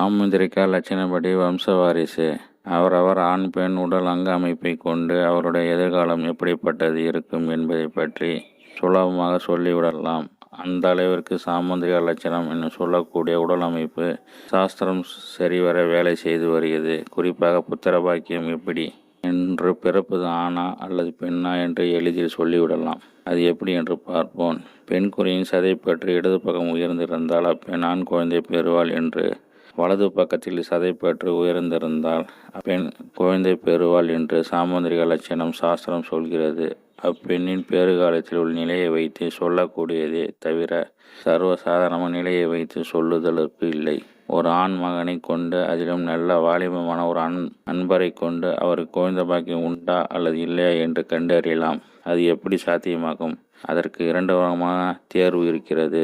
சாமுந்திரிகா லட்சணப்படி வம்ச வாரிசு அவரவர் ஆண் பெண் உடல் அங்க அமைப்பை கொண்டு அவருடைய எதிர்காலம் எப்படிப்பட்டது இருக்கும் என்பதை பற்றி சுலபமாக சொல்லிவிடலாம். அந்த அளவிற்கு சாமுந்திரிகா லட்சணம் என்று சொல்லக்கூடிய உடல் அமைப்பு சாஸ்திரம் சரிவர வேலை செய்து வருகிறது. குறிப்பாக புத்திர பாக்கியம் எப்படி என்று பிறப்பது ஆணா அல்லது பெண்ணா என்று எளிதில் சொல்லிவிடலாம். அது எப்படி என்று பார்ப்போம். பெண் குறியின் சதை பற்றி இடது பக்கம் உயர்ந்திருந்தால் அப்பெண் ஆண் குழந்தை பெறுவாள் என்று வலது பக்கத்தில் சதைப்பற்று உயர்ந்திருந்தால் அப்பெண் குழந்தை பெறுவாள் என்று சாமுந்திரிக லட்சணம் சாஸ்திரம் சொல்கிறது. அப்பெண்ணின் பேறுகாலத்தில் உள்ள நிலையை வைத்து சொல்லக்கூடியதே தவிர சர்வசாதாரண நிலையை வைத்து சொல்லுதலுக்கு இல்லை. ஒரு ஆண் மகனை கொண்டு அதிலும் நல்ல வாலிபமான ஒரு அன் அன்பரை கொண்டு அவருக்கு குழந்தை பாக்கியம் உண்டா அல்லது இல்லையா என்று கண்டறியலாம். அது எப்படி சாத்தியமாகும்? அதற்கு இரண்டு விதமான தேர்வு இருக்கிறது.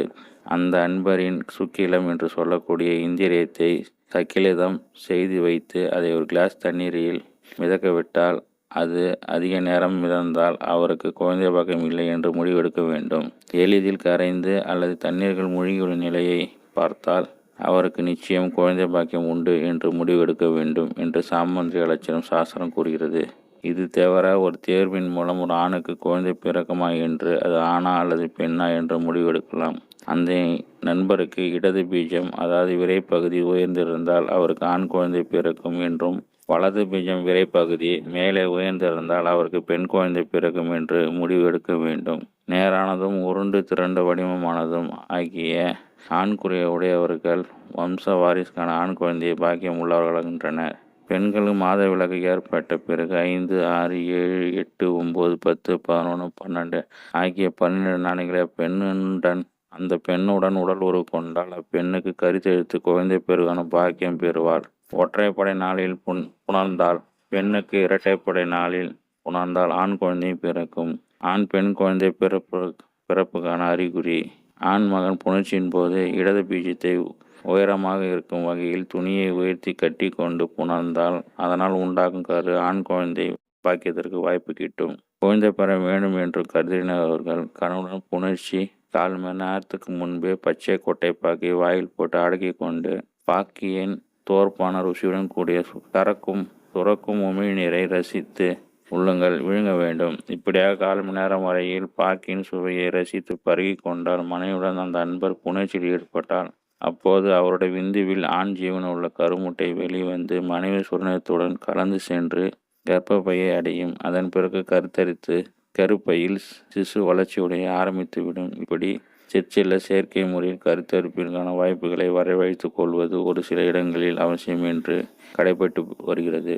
அந்த அன்பரின் சுக்கிலம் என்று சொல்லக்கூடிய இந்திரியத்தை சக்கிலிதம் செய்து வைத்து அதை ஒரு கிளாஸ் தண்ணீரில் மிதக்க விட்டால் அது அதிக நேரம் மிதந்தால் அவருக்கு குழந்தை பாக்கியம் இல்லை என்று முடிவெடுக்க வேண்டும். எளிதில் கரைந்து அல்லது தண்ணீர்கள் மூழ்கியுள்ள நிலையை பார்த்தால் அவருக்கு நிச்சயம் குழந்தை பாக்கியம் உண்டு என்று முடிவெடுக்க வேண்டும் என்று சாமந்திரி அலட்சணம் சாஸ்திரம் கூறுகிறது. இது தவிர ஒரு தேர்வின் மூலம் ஒரு ஆணுக்கு குழந்தை பிறக்குமா என்று அது ஆணா அல்லது பெண்ணா என்று முடிவெடுக்கலாம். அந்த நண்பருக்கு இடது பீஜம் அதாவது விரைப்பகுதி உயர்ந்திருந்தால் அவருக்கு ஆண் குழந்தை பிறக்கும் என்றும் வலது பீஜம் விரைப்பகுதி மேலே உயர்ந்திருந்தால் அவருக்கு பெண் குழந்தை பிறக்கும் என்று முடிவெடுக்க வேண்டும். நேரானதும் உருண்டு திரண்ட வடிவமானதும் ஆகிய ஆண்குறிய உடையவர்கள் வம்ச வாரிசுக்கான ஆண் குழந்தையை பாக்கியம் உள்ளவர்களாகின்றனர் பெண்களும் மாத விலக்கு ஏற்பட்ட பிறகு ஐந்து ஆறு ஏழு எட்டு ஒம்பது பத்து பதினொன்று பன்னெண்டு ஆகிய பன்னிரண்டு நாளைகளை பெண்ணுடன் அந்த பெண்ணுடன் உடல் உறவு கொண்டால் அப்பெண்ணுக்கு கருத்தெழுத்து குழந்தை பெருகான பாக்கியம் பெறுவாள். ஒற்றைப்படை நாளில் புன் புணர்ந்தால் பெண்ணுக்கு இரட்டைப்படை நாளில் உணர்ந்தால் ஆண் குழந்தை பிறக்கும். ஆண் பெண் குழந்தை பிறப்பு பிறப்புக்கான அறிகுறி ஆண் மகன் புணர்ச்சியின் போது இடது பீஜத்தை உயரமாக இருக்கும் வகையில் துணியை உயர்த்தி கட்டி கொண்டு புணர்ந்தால் அதனால் உண்டாகும் கரு ஆண் குழந்தை பாக்கியத்திற்கு வாய்ப்பு கிட்டும். குழந்தை பெற வேண்டும் என்று கருதினவர்கள் கணவனுடன் புணர்ச்சி கால் மணி நேரத்துக்கு முன்பே பச்சை கொட்டை பாக்கி வாயில் போட்டு அடக்கி கொண்டு பாக்கியின் தோற்பான ருசியுடன் கூடிய கறக்கும் துறக்கும் உமிழ்நீரை ரசித்து உள்ளங்கள் விழுங்க வேண்டும். இப்படியாக கால் மணி நேரம் வரையில் பாக்கின் சுவையை ரசித்து பருகி கொண்டால் மனைவியுடன் அந்த அன்பர் புணர்ச்சியில் ஈடுபட்டால் அப்போது அவருடைய விந்துவில் ஆண் ஜீவன் உள்ள கருமுட்டை வெளிவந்து மனைவி சுரணத்துடன் கலந்து சென்று கர்ப்பப்பையை அடையும். அதன் பிறகு கருத்தரித்து கருப்பையில் சிசு வளர்ச்சியுடைய ஆரம்பித்துவிடும் இப்படி சிற்சில செயற்கை முறையில் கருத்தரிப்பிற்கான வாய்ப்புகளை வரவழைத்துக் கொள்வது ஒரு சில இடங்களில் அவசியம் என்று கடைபட்டு வருகிறது.